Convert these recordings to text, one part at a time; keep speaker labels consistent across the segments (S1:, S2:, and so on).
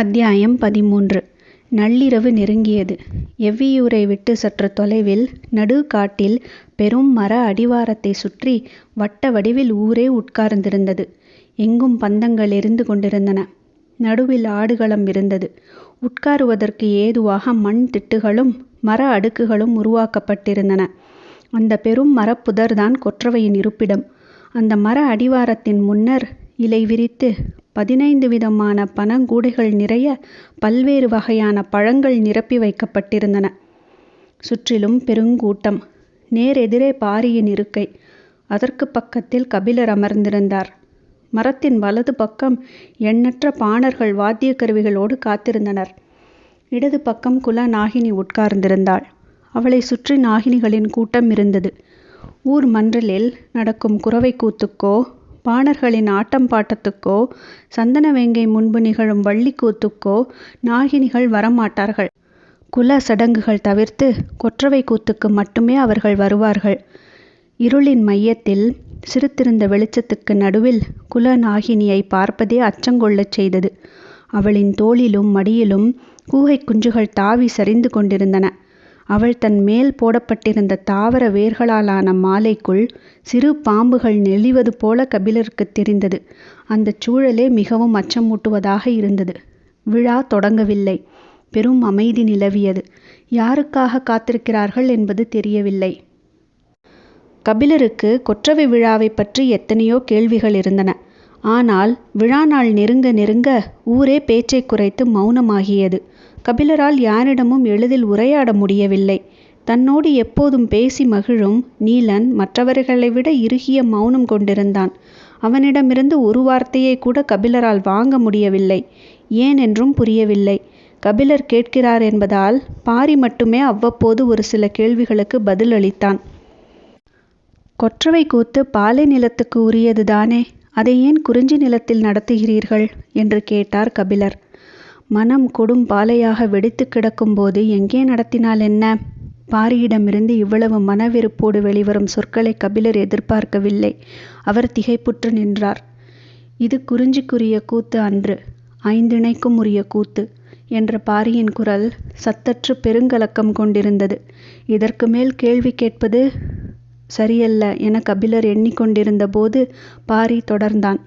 S1: அத்தியாயம் பதிமூன்று நள்ளிரவு நெருங்கியது. எவ்வியூரை விட்டு சற்று தொலைவில் நடுக்காட்டில் பெரும் மர அடிவாரத்தை சுற்றி வட்ட வடிவில் ஊரே உட்கார்ந்திருந்தது. எங்கும் பந்தங்கள் எரிந்து கொண்டிருந்தன. நடுவில் ஆடுகளம் இருந்தது. உட்காருவதற்கு ஏதுவாக மண் திட்டுகளும் மர அடுக்குகளும் உருவாக்கப்பட்டிருந்தன. அந்த பெரும் மரப்புதர்தான் கொற்றவையின் இருப்பிடம். அந்த மர அடிவாரத்தின் முன்னர் இலை விரித்து பதினைந்து விதமான பனங்கூடைகள் நிறைய பல்வேறு வகையான பழங்கள் நிரப்பி வைக்கப்பட்டிருந்தன. சுற்றிலும் பெருங்கூட்டம். நேர் எதிரே பாரியின் இருக்கை. அதற்கு பக்கத்தில் கபிலர் அமர்ந்திருந்தார். மரத்தின் வலது பக்கம் எண்ணற்ற பாணர்கள் வாத்திய கருவிகளோடு காத்திருந்தனர். இடது பக்கம் குல நாகினி உட்கார்ந்திருந்தாள். அவளை சுற்றி நாகினிகளின் கூட்டம் இருந்தது. ஊர் மன்றலில் நடக்கும் குறவை கூத்துக்கோ பாணர்களின் ஆட்டம் பாட்டத்துக்கோ சந்தன வேங்கை முன்பு நிகழும் வள்ளிக்கூத்துக்கோ நாகினிகள் வரமாட்டார்கள். குல சடங்குகள் தவிர்த்து கொற்றவை கூத்துக்கு மட்டுமே அவர்கள் வருவார்கள். இருளின் மையத்தில் சிறுத்திருந்த வெளிச்சத்துக்கு நடுவில் குல நாகினியை பார்ப்பதே அச்சங்கொள்ளச் செய்தது. அவளின் தோளிலும் மடியிலும் கூகை குஞ்சுகள் தாவிச் சரிந்து கொண்டிருந்தன. அவள் தன் மேல் போடப்பட்டிருந்த தாவர வேர்களாலான மாலைக்குள் சிறு பாம்புகள் நெளிவது போல கபிலருக்குத் தெரிந்தது. அந்தச் சூழலே மிகவும் அச்சமூட்டுவதாக இருந்தது. விழா தொடங்கவில்லை. பெரும் அமைதி நிலவியது. யாருக்காக காத்திருக்கிறார்கள் என்பது தெரியவில்லை. கபிலருக்கு கொற்றவை விழாவைப் பற்றி எத்தனையோ கேள்விகள் இருந்தன. ஆனால் விழா நாள் நெருங்க நெருங்க ஊரே பேச்சை குறைத்து மௌனமாகியது. கபிலரால் யாரிடமும் எளிதில் உரையாட முடியவில்லை. தன்னோடு எப்போதும் பேசி மகிழும் நீலன் மற்றவர்களைவிட இறுகிய மௌனம் கொண்டிருந்தான். அவனிடமிருந்து ஒரு வார்த்தையைக் கூட கபிலரால் வாங்க முடியவில்லை. ஏன் என்றும் புரியவில்லை. கபிலர் கேட்கிறார் என்பதால் பாரி மட்டுமே அவ்வப்போது ஒரு சில கேள்விகளுக்கு பதில் அளித்தான். கொற்றவை கூத்து பாலை நிலத்துக்கு உரியதுதானே அதை ஏன் குறிஞ்சி நிலத்தில் நடத்துகிறீர்கள்? என்று கேட்டார் கபிலர். மனம் கொடும் பாலையாக வெடித்து கிடக்கும்போது எங்கே நடத்தினால் என்ன? பாரியிடமிருந்து இவ்வளவு மனவெறுப்போடு வெளிவரும் சொற்களை கபிலர் எதிர்பார்க்கவில்லை. அவர் திகைப்புற்று நின்றார். இது குறிஞ்சிக்குரிய கூத்து அன்று. ஐந்திணைக்கும் உரிய கூத்து. என்ற பாரியின் குரல் சத்தற்று பெருங்கலக்கம் கொண்டிருந்தது. இதற்கு மேல் கேள்வி கேட்பது சரியல்ல என கபிலர் எண்ணிக்கொண்டிருந்த கொண்டிருந்தபோது பாரி தொடர்ந்தான்.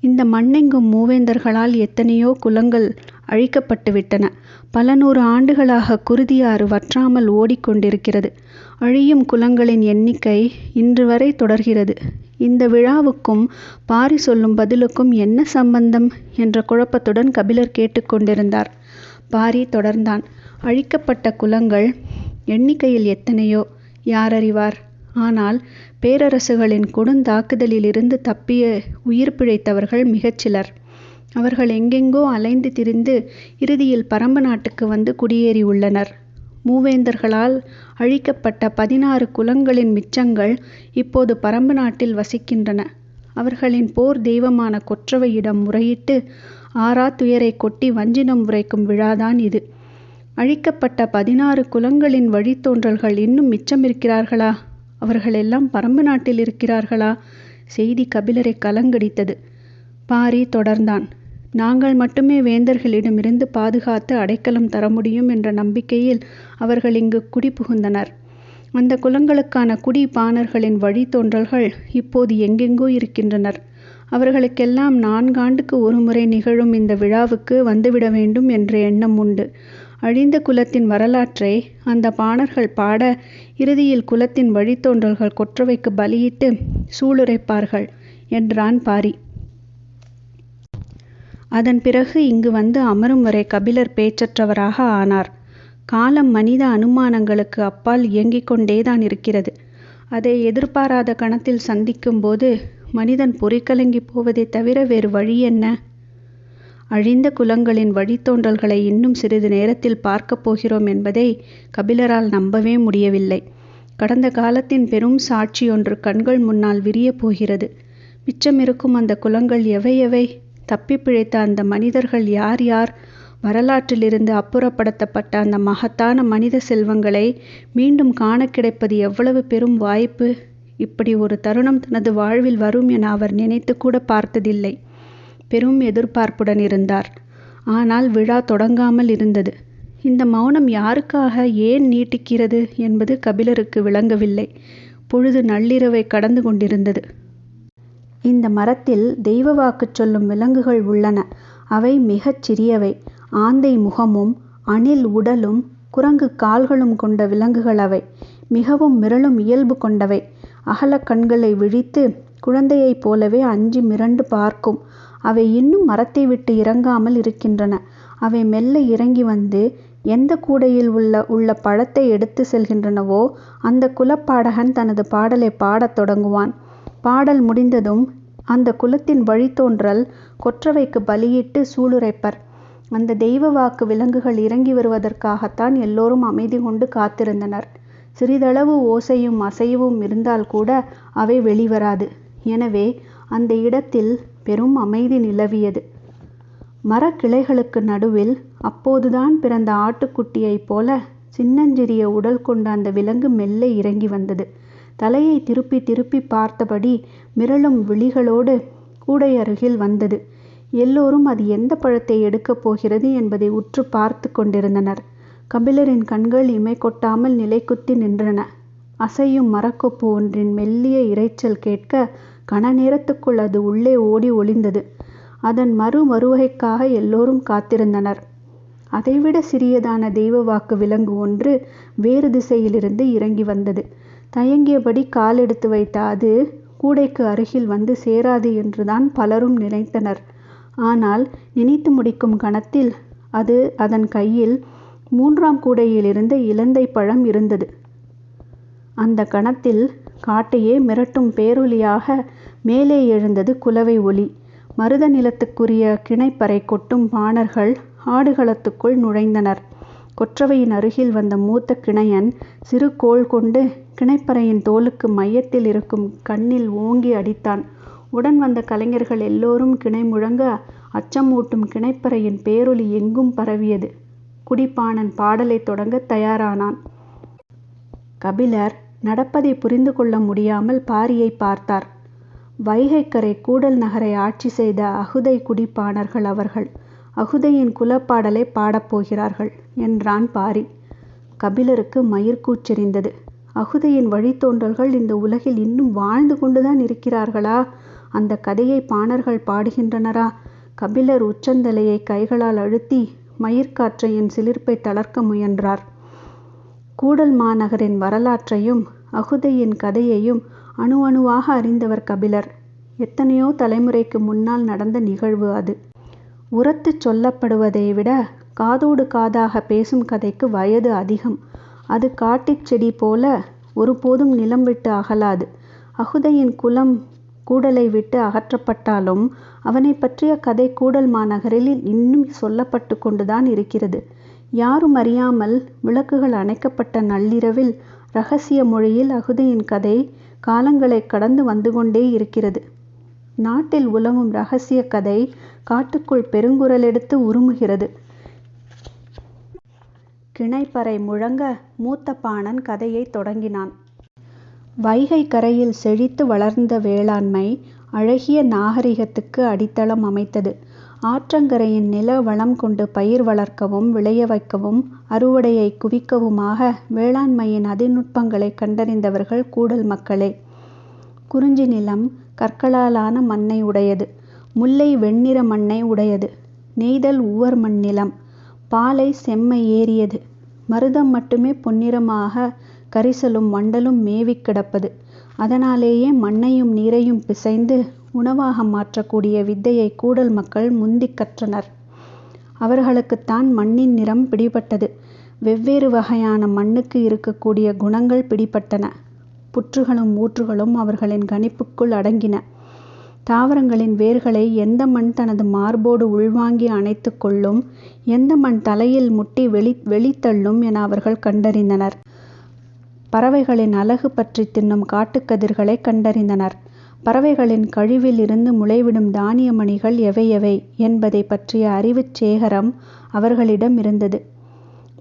S1: இந்த மண்ணெங்கும் மூவேந்தர்களால் எத்தனையோ குலங்கள் அழிக்கப்பட்டுவிட்டன. பல நூறு ஆண்டுகளாக குருதியாறு வற்றாமல் ஓடிக்கொண்டிருக்கிறது அழியும் குலங்களின் எண்ணிக்கை இன்றுவரை தொடர்கிறது. இந்த விழாவுக்கும் பாரி சொல்லும் பதிலுக்கும் என்ன சம்பந்தம்? என்ற குழப்பத்துடன் கபிலர் கேட்டுக் கொண்டிருந்தார். பாரி தொடர்ந்தான். அழிக்கப்பட்ட குலங்கள் எண்ணிக்கையில் எத்தனையோ யாரறிவார்? ஆனால் பேரரசுகளின் கொடுந்தாக்குதலிலிருந்து தப்பி உயிர் பிழைத்தவர்கள் மிகச்சிலர். அவர்கள் எங்கெங்கோ அலைந்து திரிந்து இறுதியில் பரம்பு நாட்டுக்கு வந்து குடியேறியுள்ளனர். மூவேந்தர்களால் அழிக்கப்பட்ட பதினாறு குலங்களின் மிச்சங்கள் இப்போது பரம்பு நாட்டில் வசிக்கின்றன. அவர்களின் போர் தெய்வமான கொற்றவையிடம் முறையிட்டு ஆறாத் துயரைக் கொட்டி வஞ்சினம் உரைக்கும் விழாதான் இது. அழிக்கப்பட்ட பதினாறு குலங்களின் வழித்தோன்றல்கள் இன்னும் மிச்சமிருக்கிறார்களா? அவர்களெல்லாம் பரம்பு நாட்டில் இருக்கிறார்களா? செய்தி கபிலரைக் கலங்கடித்தது. பாரி தொடர்ந்தான். நாங்கள் மட்டுமே வேந்தர்களிடமிருந்து பாதுகாத்து அடைக்கலம் தரமுடியும் என்ற நம்பிக்கையில் அவர்கள் இங்கு குடிபுகுந்தனர். அந்த குலங்களுக்கான குடி பாணர்களின் வழித்தோன்றல்கள் இப்போது எங்கெங்கோ இருக்கின்றனர். அவர்களுக்கெல்லாம் நான்காண்டுக்கு ஒருமுறை நிகழும் இந்த விழாவுக்கு வந்துவிட வேண்டும் என்ற எண்ணம் உண்டு. அழிந்த குலத்தின் வரலாற்றை அந்த பாணர்கள் பாட இறுதியில் குலத்தின் வழித்தோன்றல்கள் கொற்றவைக்கு பலியிட்டு சூளுரைப்பார்கள் என்றான் பாரி. அதன் பிறகு இங்கு வந்து அமரும் வரை கபிலர் பேச்சற்றவராக ஆனார். காலம் மனித அனுமானங்களுக்கு அப்பால் இயங்கிக் கொண்டேதான் இருக்கிறது. அதை எதிர்பாராத கணத்தில் சந்திக்கும்போது மனிதன் பொறிகலங்கிப் போவதைத் தவிர வேறு வழி என்ன? அழிந்த குலங்களின் வழித்தோன்றல்களை இன்னும் சிறிது நேரத்தில் பார்க்கப் போகிறோம் என்பதை கபிலரால் நம்பவே முடியவில்லை. கடந்த காலத்தின் பெரும் சாட்சியொன்று கண்கள் முன்னால் விரியப் போகிறது. மிச்சமிருக்கும் அந்தக் குலங்கள் எவை எவை? தப்பி பிழைத்த அந்த மனிதர்கள் யார் யார்? வரலாற்றிலிருந்து அப்புறப்படுத்தப்பட்ட அந்த மகத்தான மனித செல்வங்களை மீண்டும் காண கிடைப்பது எவ்வளவு பெரும் வாய்ப்பு? இப்படி ஒரு தருணம் தனது வாழ்வில் வரும் என அவர் நினைத்து கூட பார்த்ததில்லை. பெரும் எதிர்பார்ப்புடன் இருந்தார். ஆனால் விழா தொடங்காமல் இருந்தது. இந்த மௌனம் யாருக்காக ஏன் நீட்டிக்கிறது என்பது கபிலருக்கு விளங்கவில்லை. பொழுது நள்ளிரவை கடந்து கொண்டிருந்தது. இந்த மரத்தில் தெய்வ வாக்கு சொல்லும் விலங்குகள் உள்ளன. அவை மிகச் சிறியவை. ஆந்தை முகமும் அணில் உடலும் குரங்கு கால்களும் கொண்ட விலங்குகள் அவை. மிகவும் மிரளும் இயல்பு கொண்டவை. அகலக் கண்களை விழித்து குழந்தையைப் போலவே அஞ்சி மிரண்டு பார்க்கும். அவை இன்னும் மரத்தை விட்டு இறங்காமல் இருக்கின்றன. அவை மெல்ல இறங்கி வந்து எந்தக் கூடையில் உள்ள உள்ள பழத்தை எடுத்துச் செல்கின்றனவோ அந்தக் குலப்பாடகன் தனது பாடலைப் பாடத் தொடங்குவான். பாடல் முடிந்ததும் அந்த குலத்தின் வழித்தோன்றல் கொற்றவைக்கு பலியிட்டு சூளுரைப்பர். அந்த தெய்வ வாக்கு விலங்குகள் இறங்கி வருவதற்காகத்தான் எல்லோரும் அமைதி கொண்டு காத்திருந்தனர். சிறிதளவு ஓசையும் அசைவும் இருந்தால் கூட அவை வெளிவராது. எனவே அந்த இடத்தில் பெரும் அமைதி நிலவியது. மரக்கிளைகளுக்கு நடுவில் அப்போதுதான் பிறந்த ஆட்டுக்குட்டியைப் போல சின்னஞ்சிறிய உடல் கொண்ட அந்த விலங்கு மெல்ல இறங்கி வந்தது. தலையை திருப்பி திருப்பி பார்த்தபடி மிரளும் விழிகளோடு கூடை அருகில் வந்தது. எல்லோரும் அது எந்த பழத்தை எடுக்கப் போகிறது என்பதை உற்று பார்த்துக் கொண்டிருந்தனர். கபிலரின் கண்கள் இமை கொட்டாமல் நிலைக்குத்தி நின்றன. அசையும் மரக்கொப்பு ஒன்றின் மெல்லிய இரைச்சல் கேட்க கண நேரத்துக்குள் அது உள்ளே ஓடி ஒளிந்தது. அதன் மறு மறுவகைக்காக எல்லோரும் காத்திருந்தனர். அதைவிட சிறியதான தெய்வ வாக்கு விலங்கு ஒன்று வேறு திசையிலிருந்து இறங்கி வந்தது. தயங்கியபடி காலெடுத்து வைத்த அது கூடைக்கு அருகில் வந்து சேராது என்றுதான் பலரும் நினைத்தனர். ஆனால் நினைத்து முடிக்கும் கணத்தில் அது அதன் கையில் மூன்றாம் கூடையிலிருந்த இலந்தை பழம் இருந்தது. அந்த கணத்தில் காட்டையே மிரட்டும் பேரொலியாக மேலே எழுந்தது குலவை ஒலி. மருத நிலத்துக்குரிய கிணைப்பறை கொட்டும் பாணர்கள் ஆடுகளத்துக்குள் நுழைந்தனர். கொற்றவையின் அருகில் வந்த மூத்த கிணையன் சிறு கோல் கொண்டு கிணைப்பறையின் தோலுக்கு மையத்தில் இருக்கும் கண்ணில் ஓங்கி அடித்தான். உடன் வந்த கலைஞர்கள் எல்லோரும் கிணை முழங்க அச்சமூட்டும் கிணைப்பறையின் பேரொலி எங்கும் பரவியது. குடிப்பாணன் பாடலைத் தொடங்கத் தயாரானான். கபிலர் நடப்பதைப் புரிந்து கொள்ள முடியாமல் பாரியைப் பார்த்தார். வைகைக்கரை கூடல் நகரை ஆட்சி செய்த அகுதை குடிப்பாணர்கள் அவர்கள். அகுதையின் குலப்பாடலைப் பாடப் போகிறார்கள் என்றான் பாரி. கபிலருக்கு மயிர்க்கூச்செறிந்தது. அகுதையின் வழித்தோன்றல்கள் இந்த உலகில் இன்னும் வாழ்ந்து கொண்டுதான் இருக்கிறார்களா? அந்த கதையை பாணர்கள் பாடுகின்றனரா? கபிலர் உச்சந்தலையை கைகளால் அழுத்தி மயிர்காற்றையின் சிலிர்ப்பை தளர்க்க முயன்றார். கூடல் மாநகரின் வரலாற்றையும் அகுதையின் கதையையும் அணு அணுவாக அறிந்தவர் கபிலர். எத்தனையோ தலைமுறைக்கு முன்னால் நடந்த நிகழ்வு அது. உரத்து சொல்லப்படுவதை விட காதோடு காதாக பேசும் கதைக்கு வயது அதிகம். அது காட்டுச் செடி போல ஒருபோதும் நிலம் விட்டு அகலாது. அகுதையின் குலம் கூடலை விட்டு அகற்றப்பட்டாலும் அவனைப் பற்றிய கதை கூடல் மாநகரில் இன்னும் சொல்லப்பட்டுக் கொண்டுதான் இருக்கிறது. யாரும் அறியாமல் விளக்குகள் அணைக்கப்பட்ட நள்ளிரவில் ரகசிய மொழியில் அகுதையின் கதை காலங்களைக் கடந்து வந்து கொண்டே இருக்கிறது. நாட்டில் உலவும் ரகசியக் கதை காட்டுக்குள் பெருங்குரலெடுத்து உறுமுகிறது. கிணைப்பறை முழங்க மூத்த பாணன் கதையைத் தொடங்கினான். வைகை கரையில் செழித்து வளர்ந்த வேளாண்மை அழகிய நாகரிகத்துக்கு அடித்தளம் அமைத்தது. ஆற்றங்கரையின் நில வளம் கொண்டு பயிர் வளர்க்கவும் விளைய வைக்கவும் அறுவடையைக் குவிக்கவுமாக வேளாண்மையின் அதிநுட்பங்களைக் கண்டறிந்தவர்கள் கூடல் மக்களே. குறிஞ்சி நிலம் கற்களாலான மண்ணை உடையது. முல்லை வெண்ணிற மண்ணை உடையது. நெய்தல் உவர் மண் நிலம். பாலை செம்மை ஏறியது. மருதம் மட்டுமே பொன்னிறமாக கரிசலும் வண்டலும் மேவிக் கிடப்பது. அதனாலேயே மண்ணையும் நீரையும் பிசைந்து உணவாக மாற்றக்கூடிய வித்தையை கூடல் மக்கள் முந்திக் கற்றனர். அவர்களுக்குத்தான் மண்ணின் நிறம் பிடிபட்டது. வெவ்வேறு வகையான மண்ணுக்கு இருக்கக்கூடிய குணங்கள் பிடிபட்டன. புற்றுகளும் ஊற்றுகளும் அவர்களின் கணிப்புக்குள் அடங்கின. தாவரங்களின் வேர்களை எந்த மண் தனது மார்போடு உள்வாங்கி அணைத்துக் கொள்ளும் எந்த மண் தலையில் முட்டி வெளி வெளித்தள்ளும் என அவர்கள் கண்டறிந்தனர். பறவைகளின் அலகு பற்றித் தின்னும் காட்டுக்கதிர்களைக் கண்டறிந்தனர். பறவைகளின் கழிவில் இருந்து முளைவிடும் தானிய மணிகள் எவையெவை என்பதைப் பற்றிய அறிவுச் சேகரம் அவர்களிடம் இருந்தது.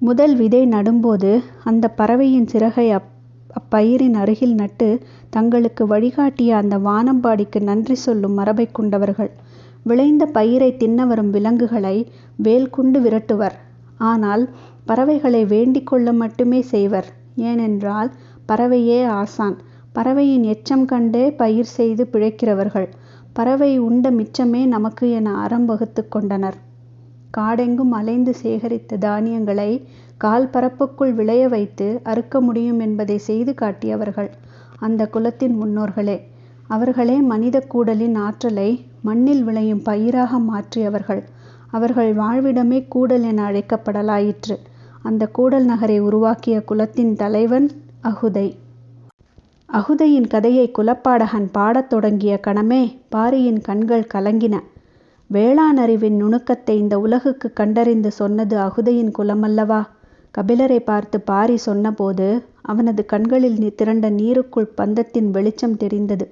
S1: முதல் விதை நடும்போது அந்தப் பறவையின் சிறகை அப் அப்பயிரின் அருகில் நட்டு தங்களுக்கு வழிகாட்டிய அந்த வானம்பாடிக்கு நன்றி சொல்லும் மரபை கொண்டவர்கள். விளைந்த பயிரை தின்ன வரும் விலங்குகளை வேல் கொண்டு விரட்டுவர். ஆனால் பறவைகளை வேண்டிக் கொள்ள மட்டுமே செய்வர். ஏனென்றால் பறவையே ஆசான். பறவையின் எச்சம் கண்டே பயிர் செய்து பிழைக்கிறவர்கள். பறவை உண்ட மிச்சமே நமக்கு என அறம் வகுத்து கொண்டனர். காடெங்கும் அலைந்து சேகரித்த தானியங்களை கால் பரப்புக்குள் விளைய வைத்து அறுக்க முடியும் என்பதை செய்து காட்டியவர்கள். அந்த குலத்தின் முன்னோர்களே அவர்களே மனித கூடலின் ஆற்றலை மண்ணில் விளையும் பயிராக மாற்றியவர்கள். அவர்கள் வாழ்விடமே கூடல் என அழைக்கப்படலாயிற்று. அந்த கூடல் நகரை உருவாக்கிய குலத்தின் தலைவன் அகுதை. அகுதையின் கதையை குலப்பாடகன் பாடத் தொடங்கிய கணமே பாரியின் கண்கள் கலங்கின. வேளாண் அறிவின் நுணுக்கத்தை இந்த உலகுக்கு கண்டறிந்து சொன்னது அகுதையின் குலமல்லவா? கபிலரை பார்த்து பாரி சொன்னபோது அவனது கண்களில் திரண்ட நீருக்குள் பந்தத்தின் வெளிச்சம் தெரிந்தது.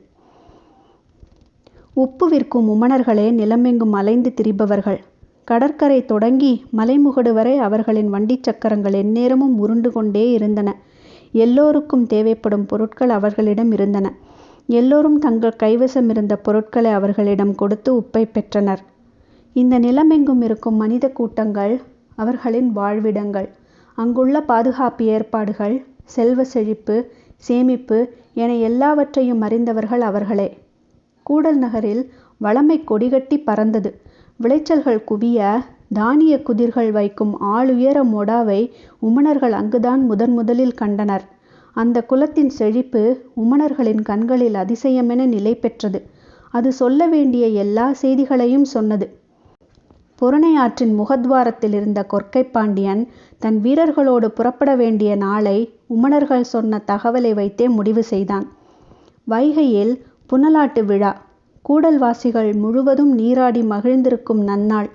S1: உப்பு விற்கும் உமணர்களே நிலமெங்கும் அலைந்து திரிபவர்கள். கடற்கரை தொடங்கி மலைமுகடு வரை அவர்களின் வண்டிச் சக்கரங்கள் எந்நேரமும் உருண்டு கொண்டே இருந்தன. எல்லோருக்கும் தேவைப்படும் பொருட்கள் அவர்களிடம் இருந்தன. எல்லோரும் தங்கள் கைவசம் இருந்த பொருட்களை அவர்களிடம் கொடுத்து உப்பை பெற்றனர். இந்த நிலமெங்கும் இருக்கும் மனித கூட்டங்கள் அவர்களின் வாழ்விடங்கள். அங்குள்ள பாதுகாப்பு ஏற்பாடுகள் செல்வ செழிப்பு சேமிப்பு என எல்லாவற்றையும் அறிந்தவர்கள் அவர்களே. கூடல் நகரில் வளமை கொடிகட்டி பறந்தது. விளைச்சல்கள் குவிய தானிய குதிர்கள் வைக்கும் ஆளுயர மொடாவை உமணர்கள் அங்குதான் முதன் முதலில் கண்டனர். அந்த குலத்தின் செழிப்பு உமணர்களின் கண்களில் அதிசயமென நிலை பெற்றது அது சொல்ல வேண்டிய எல்லா செய்திகளையும் சொன்னது. பொருணையாற்றின் முகத்வாரத்தில் இருந்த கொற்கை பாண்டியன் தன் வீரர்களோடு புறப்பட வேண்டிய நாளை உமணர்கள் சொன்ன தகவலை வைத்தே முடிவு செய்தான். வைகையில் புனலாட்டு விழா. கூடல்வாசிகள் முழுவதும் நீராடி மகிழ்ந்திருக்கும் நன்னாள்.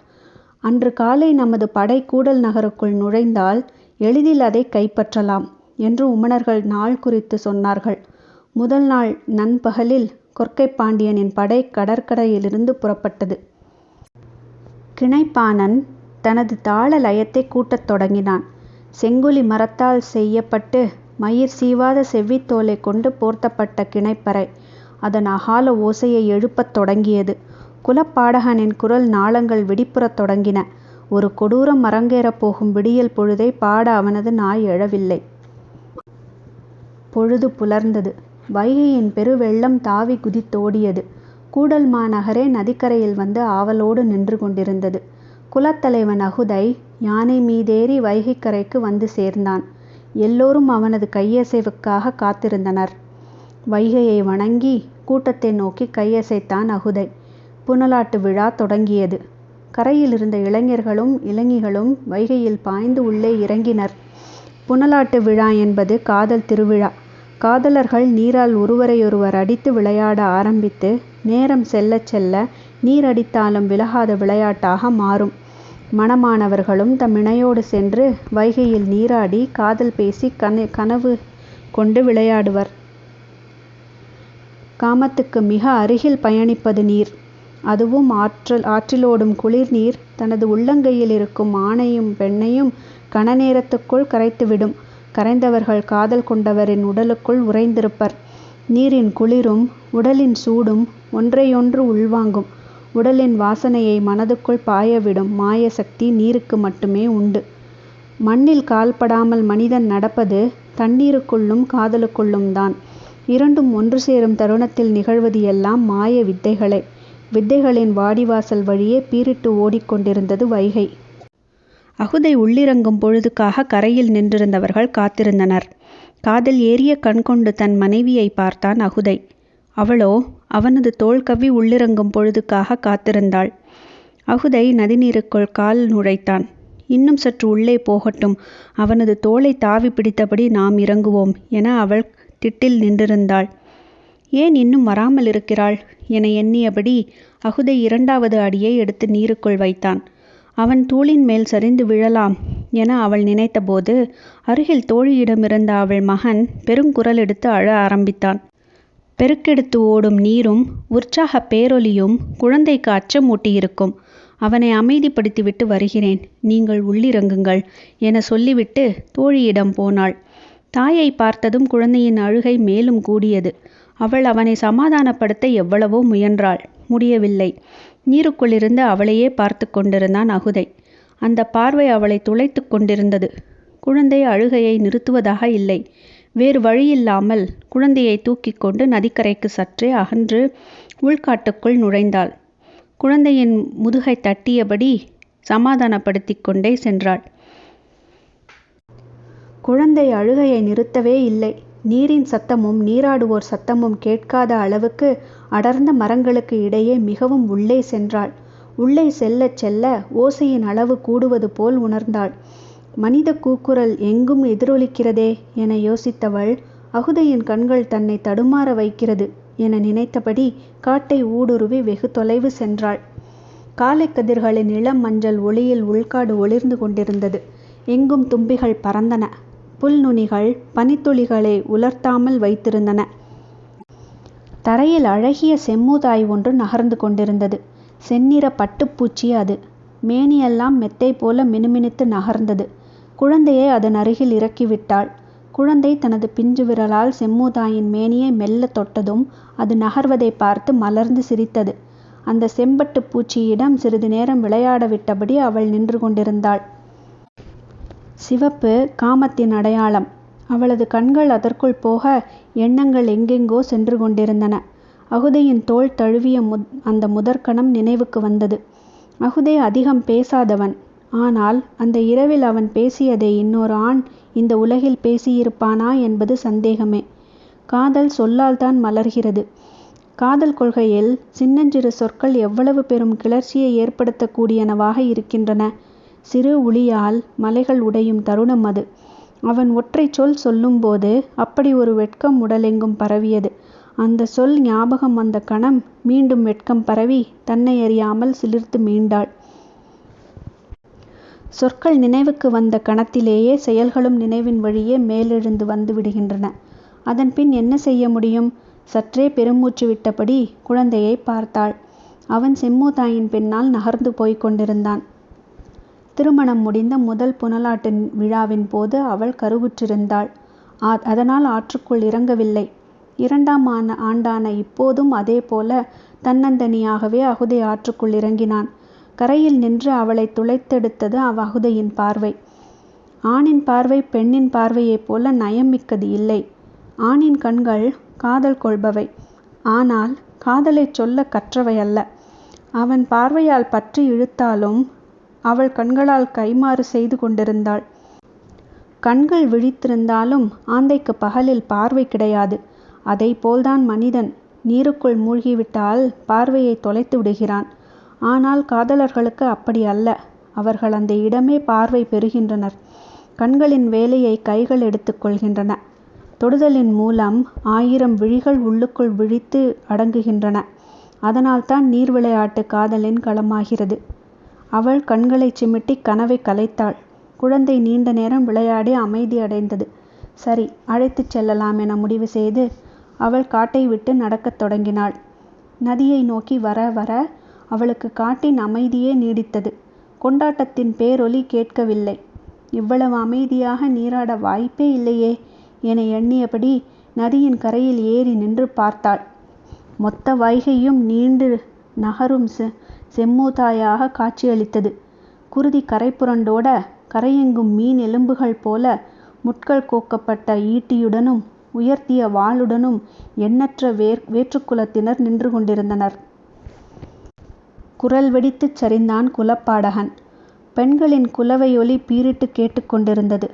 S1: அன்று காலை நமது படை கூடல் நகருக்குள் நுழைந்தால் எளிதில் அதை கைப்பற்றலாம் என்று உமணர்கள் நாள் குறித்து சொன்னார்கள். முதல் நாள் நண்பகலில் கொற்கை பாண்டியனின் படை கடற்கரையிலிருந்து புறப்பட்டது. கிணைப்பானன் தனது தாள லயத்தை கூட்டத் தொடங்கினான். செங்குலி மரத்தால் செய்யப்பட்டு மயிர் சீவாத செவ்வித்தோலை கொண்டு போர்த்தப்பட்ட கிணைப்பறை. அதன் அகால ஓசையை எழுப்பத் தொடங்கியது. குலப்பாடகனின் குரல் நாளங்கள் வெடிப்புறத் தொடங்கின. ஒரு கொடூரம் அரங்கேறப் போகும் விடியல் பொழுதை பாட அவனது நாய் எழவில்லை. பொழுது புலர்ந்தது. வைகையின் பெருவெள்ளம் தாவி குதித்தோடியது. கூடல் மாநகரே நதிக்கரையில் வந்து ஆவலோடு நின்று கொண்டிருந்தது. குலத்தலைவன் அகுதை யானை மீதேறி வைகைக்கரைக்கு வந்து சேர்ந்தான். எல்லோரும் அவனது கையசைவுக்காக காத்திருந்தனர். வைகையை வணங்கி கூட்டத்தை நோக்கி கையசைத்தான் அகுதை. புனலாட்டு விழா தொடங்கியது. கரையில் இருந்த இளைஞர்களும் இளைஞிகளும் வைகையில் பாய்ந்து உள்ளே இறங்கினர். புனலாட்டு விழா என்பது காதல் திருவிழா. காதலர்கள் நீரால் ஒருவரையொருவர் அடித்து விளையாட ஆரம்பித்து நேரம் செல்ல செல்ல நீர் அடித்தாலும் விலகாத விளையாட்டாக மாறும். மணமானவர்களும் தம் இணையோடு சென்று வைகையில் நீராடி காதல் பேசி கன கனவு கொண்டு விளையாடுவர். காமத்துக்கு மிக அருகில் பயணிப்பது நீர். அதுவும் ஆற்றல் ஆற்றிலோடும் குளிர் நீர். தனது உள்ளங்கையில் இருக்கும் ஆணையும் பெண்ணையும் கன நேரத்துக்குள் கரைத்துவிடும். கரைந்தவர்கள் காதல் கொண்டவரின் உடலுக்குள் உறைந்திருப்பர். நீரின் குளிரும் உடலின் சூடும் ஒன்றையொன்று உள்வாங்கும். உடலின் வாசனையை மனதுக்குள் பாயவிடும் மாய சக்தி நீருக்கு மட்டுமே உண்டு. மண்ணில் கால்படாமல் மனிதன் நடப்பது தண்ணீருக்குள்ளும் காதலுக்குள்ளும் தான் இரண்டும் ஒன்று சேரும் தருணத்தில் நிகழ்வது எல்லாம் மாய வித்தைகளே. வித்தைகளின் வாடிவாசல் வழியே பீரிட்டு ஓடிக்கொண்டிருந்தது வைகை. அகுதை உள்ளிறங்கும் பொழுதுக்காக கரையில் நின்றிருந்தவர்கள் காத்திருந்தனர். காதில் ஏறிய கண் கொண்டு தன் மனைவியை பார்த்தான் அகுதை. அவளோ அவனது தோள் கவ்வி உள்ளிறங்கும் பொழுதுக்காக காத்திருந்தாள். அகுதை நதிநீருக்குள் கால் நுழைத்தான். இன்னும் சற்று உள்ளே போகட்டும். அவனது தோலை தாவி பிடித்தபடி நாம் இறங்குவோம் என அவள் திட்டில் நின்றிருந்தாள். ஏன் இன்னும் வராமல் இருக்கிறாள் என எண்ணியபடி அகுதை இரண்டாவது அடியை எடுத்து நீருக்குள் வைத்தான். அவன் தூளின் மேல் சரிந்து விழலாம் என அவள் நினைத்தபோது அருகில் தோழியிடமிருந்த அவள் மகன் பெருங்குரல் எடுத்து அழ ஆரம்பித்தான். பெருக்கெடுத்து ஓடும் நீரும் உற்சாக பேரொலியும் குழந்தைக்கு அச்சமூட்டியிருக்கும். அவனை அமைதிப்படுத்திவிட்டு வருகிறேன். நீங்கள் உள்ளிறங்குங்கள் என சொல்லிவிட்டு தோழியிடம் போனாள். தாயை பார்த்ததும் குழந்தையின் அழுகை மேலும் கூடியது. அவள் அவனை சமாதானப்படுத்த எவ்வளவோ முயன்றாள். முடியவில்லை. நீருக்குள்ளிருந்து அவளையே பார்த்து கொண்டிருந்தான் அகுதை. அந்த பார்வை அவளை துளைத்து கொண்டிருந்தது. குழந்தை அழுகையை நிறுத்துவதாக இல்லை. வேறு வழியில்லாமல் குழந்தையை தூக்கி கொண்டு நதிக்கரைக்கு சற்றே அகன்று உள்காட்டுக்குள் நுழைந்தாள். குழந்தையின் முதுகை தட்டியபடி சமாதானப்படுத்தி கொண்டே சென்றாள். குழந்தை அழுகையை நிறுத்தவே இல்லை. நீரின் சத்தமும் நீராடுவோர் சத்தமும் கேட்காத அளவுக்கு அடர்ந்த மரங்களுக்கு இடையே மிகவும் உள்ளே சென்றாள். உள்ளே செல்லச் செல்ல ஓசையின் அளவு கூடுவது போல் உணர்ந்தாள். மனித கூக்குரல் எங்கும் எதிரொலிக்கிறதே என யோசித்தவள் அகுதையின் கண்கள் தன்னை தடுமாற வைக்கிறது என நினைத்தபடி காட்டை ஊடுருவி வெகு தொலைவு சென்றாள். காலைக்கதிர்களின் இளம் மஞ்சள் ஒளியில் உள்காடு ஒளிர்ந்து கொண்டிருந்தது. எங்கும் தும்பிகள் பறந்தன. புல்நுனிகள் பனித்துளிகளை உலர்த்தாமல் வைத்திருந்தன. தரையில் அழகிய செம்மூதாய் ஒன்று நகர்ந்து கொண்டிருந்தது. செந்நிற பட்டுப்பூச்சி அது. மேனியெல்லாம் மெத்தை போல மினுமினுத்து நகர்ந்தது. குழந்தையை அதன் அருகில் இறக்கிவிட்டாள். குழந்தை தனது பிஞ்சு விரலால் செம்மூதாயின் மேனியை மெல்ல தொட்டதும் அது நகர்வதை பார்த்து மலர்ந்து சிரித்தது. அந்த செம்பட்டு பூச்சியிடம் சிறிது நேரம் விளையாட விட்டபடி அவள் நின்று கொண்டிருந்தாள். சிவப்பு காமத்தின் அடையாளம். அவளது கண்கள் அதற்குள் போக எண்ணங்கள் எங்கெங்கோ சென்று கொண்டிருந்தன. அகுதையின் தோள் தழுவிய முத் அந்த முதற்கணம் நினைவுக்கு வந்தது. அகுதை அதிகம் பேசாதவன். ஆனால் அந்த இரவில் அவன் பேசியதை இன்னொரு ஆண் இந்த உலகில் பேசியிருப்பானா என்பது சந்தேகமே. காதல் சொல்லால்தான் மலர்கிறது. காதல் கொள்கையில் சின்னஞ்சிறு சொற்கள் எவ்வளவு பெரும் கிளர்ச்சியை ஏற்படுத்தக்கூடியனவாக இருக்கின்றன. சிறு உளியால் மலைகள் உடையும் தருணம் அது. அவன் ஒற்றை சொல் சொல்லும்போது அப்படி ஒரு வெட்கம் உடலெங்கும் பரவியது. அந்த சொல் ஞாபகம் வந்த கணம் மீண்டும் வெட்கம் பரவி தன்னை அறியாமல் சிலிர்த்து மீண்டாள். சொற்கள் நினைவுக்கு வந்த கணத்திலேயே செயல்களும் நினைவின் வழியே மேலெழுந்து வந்து விடுகின்றன. அதன் பின் என்ன செய்ய முடியும்? சற்றே பெருமூச்சு விட்டபடி குழந்தையை பார்த்தாள். அவன் செம்மூதாயின் பின்னால் நகர்ந்து போய்க் கொண்டிருந்தான். திருமணம் முடிந்த முதல் புனலாட்டு விழாவின் போது அவள் கருவுற்றிருந்தாள். அதனால் ஆற்றுக்குள் இறங்கவில்லை. இரண்டாம் ஆன ஆண்டான இப்போதும் அதே போல தன்னந்தனியாகவே அகுதை ஆற்றுக்குள் இறங்கினான். கரையில் நின்று அவளை துளைத்தெடுத்தது அவ்வகுதையின் பார்வை. ஆணின் பார்வை பெண்ணின் பார்வையைப் போல நயம் மிக்கது இல்லை. ஆணின் கண்கள் காதல் கொள்பவை. ஆனால் காதலைச் சொல்ல கற்றவை அல்ல. அவன் பார்வையால் பற்றி இழுத்தாலும் அவள் கண்களால் கைமாறு செய்து கொண்டிருந்தாள். கண்கள் விழித்திருந்தாலும் ஆந்தைக்கு பகலில் பார்வை கிடையாது. அதை போல்தான் மனிதன். நீருக்குள் மூழ்கிவிட்டால் பார்வையை தொலைத்து விடுகிறான். ஆனால் காதலர்களுக்கு அப்படி அல்ல. அவர்கள் அந்த இடமே பார்வை பெறுகின்றனர். கண்களின் வேலையை கைகள் எடுத்துக்கொள்கின்றன தொடுதலின் மூலம் ஆயிரம் விழிகள் உள்ளுக்குள் விழித்து அடங்குகின்றன. அதனால்தான் நீர் விளையாட்டு காதலின் களமாகிறது. அவள் கண்களை சிமிட்டி கனவை கலைத்தாள். குழந்தை நீண்ட நேரம் விளையாடி அமைதி அடைந்தது. சரி அழைத்துச் செல்லலாம் என முடிவு செய்து அவள் காட்டை விட்டு நடக்கத் தொடங்கினாள். நதியை நோக்கி வர வர அவளுக்கு காட்டின் அமைதியே நீடித்தது. கொண்டாட்டத்தின் பேரொலி கேட்கவில்லை. இவ்வளவு அமைதியாக நீராட வாய்ப்பே இல்லையே என எண்ணியபடி நதியின் கரையில் ஏறி நின்று பார்த்தாள். மொத்த வைகையும் நீண்டு நகரும் செ செம்மூதாயாக காட்சியளித்தது. குருதி கரைப்புரண்டோட கரையெங்கும் மீன் எலும்புகள் போல முட்கள் கோக்கப்பட்ட ஈட்டியுடனும் உயர்த்திய வாளுடனும் எண்ணற்ற வேர் வேற்றுக்குலத்தினர் நின்று கொண்டிருந்தனர். குரல் வெடித்துச் சரிந்தான் குலப்பாடகன். பெண்களின் குலவையொலி பீரிட்டு கேட்டுக்கொண்டிருந்தது.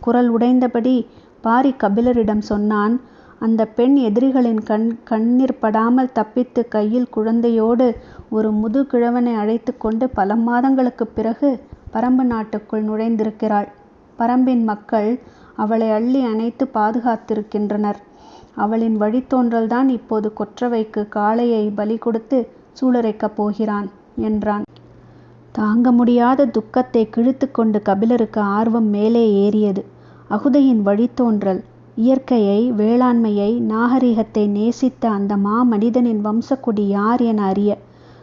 S1: குரல் உடைந்தபடி பாரி கபிலரிடம் சொன்னான் அந்த பெண் எதிரிகளின் கண் கண்ணீர் படாமல் தப்பித்து கையில் குழந்தையோடு ஒரு முதுகிழவனை அழைத்து கொண்டு பல மாதங்களுக்குப் பிறகு பரம்பு நாட்டுக்குள் நுழைந்திருக்கிறாள். பரம்பின் மக்கள் அவளை அள்ளி அணைத்து பாதுகாத்திருக்கின்றனர். அவளின் வழித்தோன்றல்தான் இப்போது கொற்றவைக்கு காளையை பலி கொடுத்து சூளுரைக்கப் போகிறான் என்றான். தாங்க முடியாத துக்கத்தை கிழித்துக்கொண்டு கபிலருக்கு ஆர்வம் மேலே ஏறியது. அகுதையின் வழித்தோன்றல் இயற்கையை வேளாண்மையை நாகரிகத்தை நேசித்த அந்த மா மனிதனின் வம்சக்குடி யார் என அறிய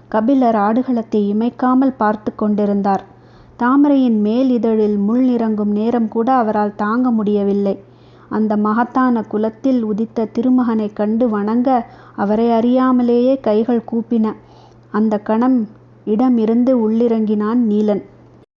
S1: கபிலர் ஆடுகளத்தை இமைக்காமல் பார்த்து கொண்டிருந்தார். தாமரையின் மேல் இதழில் முள் இறங்கும் நேரம் கூட அவரால் தாங்க முடியவில்லை. அந்த மகத்தான குலத்தில் உதித்த திருமகனை கண்டு வணங்க அவரை அறியாமலேயே கைகள் கூப்பின. அந்த கணம் இடமிருந்து உள்ளிறங்கினான் நீலன்.